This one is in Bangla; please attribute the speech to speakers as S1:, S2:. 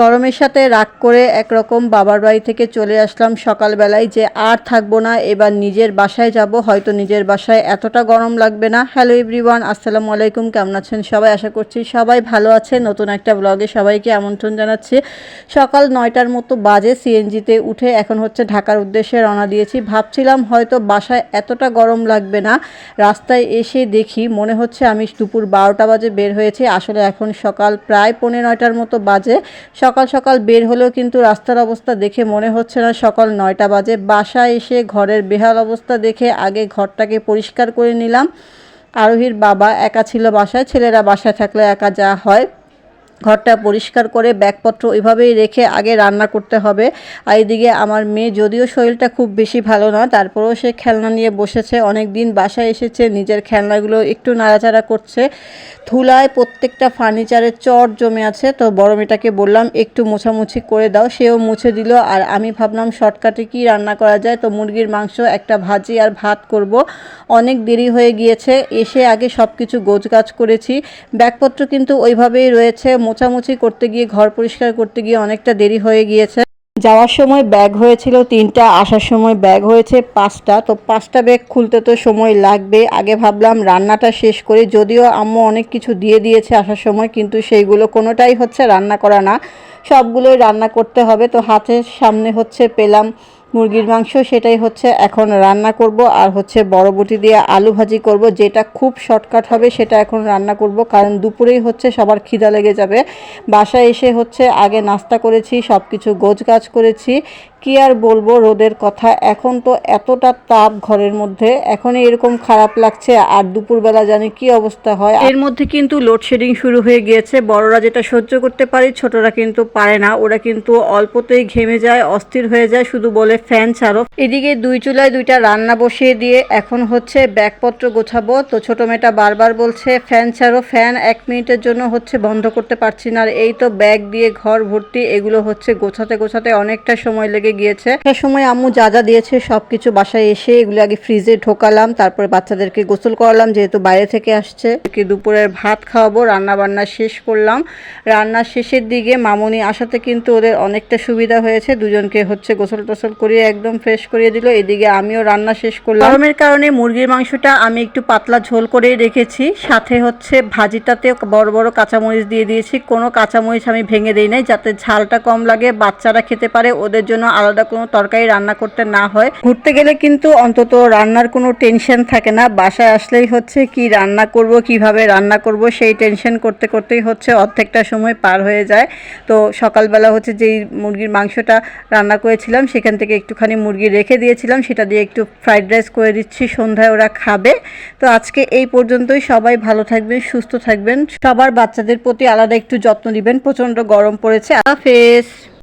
S1: গরমের সাথে রাগ করে একরকম বাবার বাড়ি থেকে চলে আসলাম সকালবেলায় যে আর থাকব না, এবার নিজের বাসায় যাব। হয়তো নিজের বাসায় এতটা গরম লাগবে না। হ্যালো এভরিওয়ান আসসালামু আলাইকুম, কেমন আছেন সবাই? আশা করছি সবাই ভালো আছে নতুন একটা ব্লগে সবাইকে আমন্ত্রণ জানাচ্ছি। সকাল নয়টার মতো বাজে সিএনজিতে উঠে এখন হচ্ছে ঢাকার উদ্দেশ্যে রওনা দিয়েছি। ভাবছিলাম হয়তো বাসায় এতটা গরম লাগবে না। রাস্তায় এসে দেখি, মনে হচ্ছে আমি দুপুর বারোটা বাজে বের হয়েছি। আসলে এখন সকাল প্রায় পৌনে নয়টার মতো বাজে। সকাল সকাল বের হলেও কিন্তু রাস্তার অবস্থা দেখে মনে হচ্ছে না সকাল নয়টা বাজে। বাসায় এসে ঘরের বেহাল অবস্থা দেখে আগে ঘরটাকে পরিষ্কার করে নিলাম। আরোহীর বাবা একা ছিল বাসায়, ছেলেরা বাসায় থাকলে একা যা হয়। ঘরটা পরিষ্কার করে ব্যাগপত্র ওইভাবেই রেখে আগে রান্না করতে হবে। আর এদিকে আমার মেয়ে যদিও শরীরটা খুব বেশি ভালো না তারপরেও সে খেলনা নিয়ে বসেছে। অনেক দিন বাসায় এসেছে, নিজের খেলনাগুলো একটু নাড়াচাড়া করছে। ধুলায় প্রত্যেকটা ফার্নিচারের চট জমে আছে। তো বড় মেয়েটাকে বললাম, একটু মোছামুছি করে দাও। সেও মুছে দিল। আর আমি ভাবলাম, শর্টকাটে কি রান্না করা যায়? তো মুরগির মাংস, একটা ভাজি আর ভাত করব। অনেক দেরি হয়ে গিয়েছে। এসে আগে সব কিছু গোছগাছ করেছি। ব্যাগপত্র কিন্তু ওইভাবেই রয়েছে। মোছামুছি করতে গিয়ে, ঘর পরিষ্কার করতে গিয়ে অনেকটা দেরি হয়ে গিয়েছে। যাওয়ার সময় ব্যাগ হয়েছিল, তিনটা আসার সময় ব্যাগ হয়েছে, পাঁচটা। তো পাঁচটা ব্যাগ খুলতে তো সময় লাগবে। আগে ভাবলাম রান্নাটা শেষ করে, যদিও আম্মু অনেক কিছু দিয়ে দিয়েছে আসার সময়, কিন্তু সেইগুলো কোনোটাই হচ্ছে রান্না করা না। সবগুলোই রান্না করতে হবে। তো হাতের সামনে হচ্ছে পেলাম মুরগির মাংস, সেটাই হচ্ছে এখন রান্না করব। আর হচ্ছে বড় বটি দিয়ে আলু ভাজি করব। যেটা খুব শর্টকাট হবে, সেটা এখন রান্না করব। কারণ দুপুরেই হচ্ছে সবার খিদা লেগে যাবে। বাসায় এসে হচ্ছে আগে নাস্তা করেছি সব কিছু গোছগাছ করেছি। কি আর বলব রোদের কথা? এখন তো এতটা তাপ ঘরের মধ্যে। এখনই এরকম খারাপ লাগছে, আর দুপুরবেলা জানি কি অবস্থা হয়। এর মধ্যে কিন্তু লোডশেডিং শুরু হয়ে গিয়েছে। বড়রা যেটা সহ্য করতে পারে, ছোটরা কিন্তু পারে না। ওরা কিন্তু অল্পতেই ঘেমে যায়, অস্থির হয়ে যায়, শুধু বলে ফ্যান ছাড়ো। এদিকে দুই চুলায় দুইটা রান্না বসিয়ে দিয়ে এখন হচ্ছে ব্যাগপত্র গোছাবো। তো ছোট মেয়েটা বারবার বলছে, ফ্যান ছাড়ো, ফ্যান এক মিনিটের জন্য হচ্ছে বন্ধ করতে পারছি না। আর এই তো ব্যাগ দিয়ে ঘর ভর্তি, এগুলো হচ্ছে গোছাতে গোছাতে অনেকটা সময় লেগে গিয়েছে। একটা সময় আম্মু যা যা দিয়েছে সবকিছু বাসায় এসে এগুলো আগে ফ্রিজে ঢোকালাম, তারপরে বাচ্চাদেরকে গোসল করালাম, যেহেতু বাইরে থেকে আসছে। দুপুরের ভাত খাওয়াবো রান্না বান্না শেষ করলাম। রান্না শেষের দিকে মামুনি আসাতে কিন্তু ওদের অনেকটা সুবিধা হয়েছে। দুজনকে হচ্ছে গোসল টোসল করিয়ে একদম ফ্রেশ করিয়ে দিল। এদিকে আমিও রান্না শেষ করলাম। গরমের কারণে মুরগির মাংসটা আমি একটু পাতলা ঝোল করে রেখেছি। সাথে হচ্ছে ভাজিটাতে বড় বড় কাঁচামরিচ দিয়ে দিয়েছি। কোনো কাঁচামরিচ আমি ভেঙে দিই নাই, যাতে ঝালটা কম লাগে, বাচ্চারা খেতে পারে, ওদের জন্য আলাদা কোনো তরকারি রান্না করতে না হয়। ঘুরতে গেলে কিন্তু অন্তত রান্নার কোনো টেনশন থাকে না। বাসায় আসলেই হচ্ছে কি রান্না করব, কীভাবে রান্না করব, সেই টেনশন করতে করতেই হচ্ছে অর্ধেকটা সময় পার হয়ে যায়। তো সকালবেলা হচ্ছে যেই মুরগির মাংসটা রান্না করেছিলাম, সেখান থেকে একটুখানি মুরগি রেখে দিয়েছিলাম। সেটা দিয়ে একটু ফ্রাইড রাইস করে দিচ্ছি, সন্ধ্যায় ওরা খাবে। তো আজকে এই পর্যন্তই। সবাই ভালো থাকবেন, সুস্থ থাকবেন। সবার বাচ্চাদের প্রতি আলাদা একটু যত্ন দিবেন প্রচণ্ড গরম পড়েছে। হাফেজ।